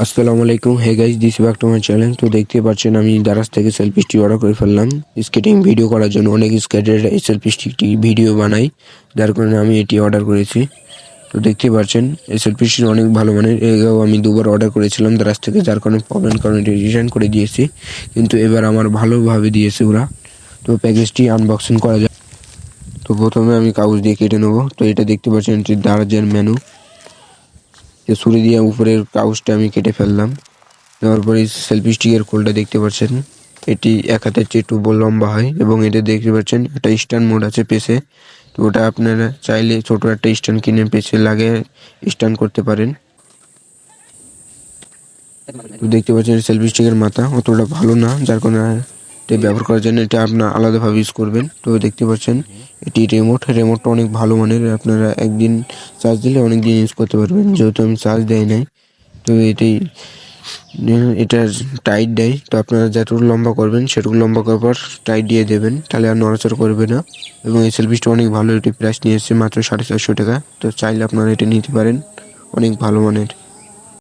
আসসালামু আলাইকুম। Hey guys this back to my channel তো দেখতে পাচ্ছেন, আমি দারাজ থেকে সেলফি স্টিক অর্ডার করে ফেললাম। স্কেটিং ভিডিও করার জন্য অনেক স্কেটের এই সেলফি স্টিকটি ভিডিও বানাই যার কারণে আমি এটি অর্ডার করেছি। তো দেখতে পাচ্ছেন, এই সেলফি স্টিক অনেক ভালো মানের। এগাও আমি দুবার অর্ডার করেছিলাম দারাজ থেকে, যার কারণে প্রবলেম কারণে এটি রিটার্ন করে দিয়েছি। কিন্তু এবার আমার ভালোভাবে দিয়েছে ওরা। তো প্যাকেজটি আনবক্সিং করা যায় তো প্রথমে আমি কাগজ দিয়ে কেটে নেব। তো এটা দেখতে পাচ্ছেন, এটি দারাজের মেনু যে ছুরি দিয়ে উপরের কাগজটা আমি কেটে ফেললাম। নেওয়ার পরে সেলফি স্টিকের খোলটা দেখতে পাচ্ছেন, এটি এক হাতের চেয়ে একটু লম্বা হয় এবং এটা দেখতে পাচ্ছেন একটা স্ট্যান্ড মোড আছে পেছে। তো ওটা আপনারা চাইলে ছোট একটা স্ট্যান্ড কিনে পেছে লাগে স্ট্যান্ড করতে পারেন। দেখতে পাচ্ছেন সেলফি স্টিকের মাথা অতটা ভালো না, যার কারণে এটা ব্যবহার করার জন্য এটা আপনার আলাদাভাবে ইউজ করবেন। তো দেখতে পাচ্ছেন, এটি রিমোট রিমোটটা অনেক ভালো মানের। আপনারা একদিন চার্জ দিলে অনেক দিন ইউজ করতে পারবেন। যেহেতু আমি চার্জ দেয় নাই, তো এটি এটা টাইট দেয়। তো আপনারা যতটুকু লম্বা করবেন, সেটুকু লম্বা করার পর টাইট দিয়ে দেবেন। তাহলে আর নড়াচড় করবে না। এবং এই সেলফিসটা অনেক ভালো। এটি প্রাইস নিয়ে এসেছে মাত্র সাড়ে চারশো টাকা। তো চাইলে আপনারা এটা নিতে পারেন। অনেক ভালো মানের।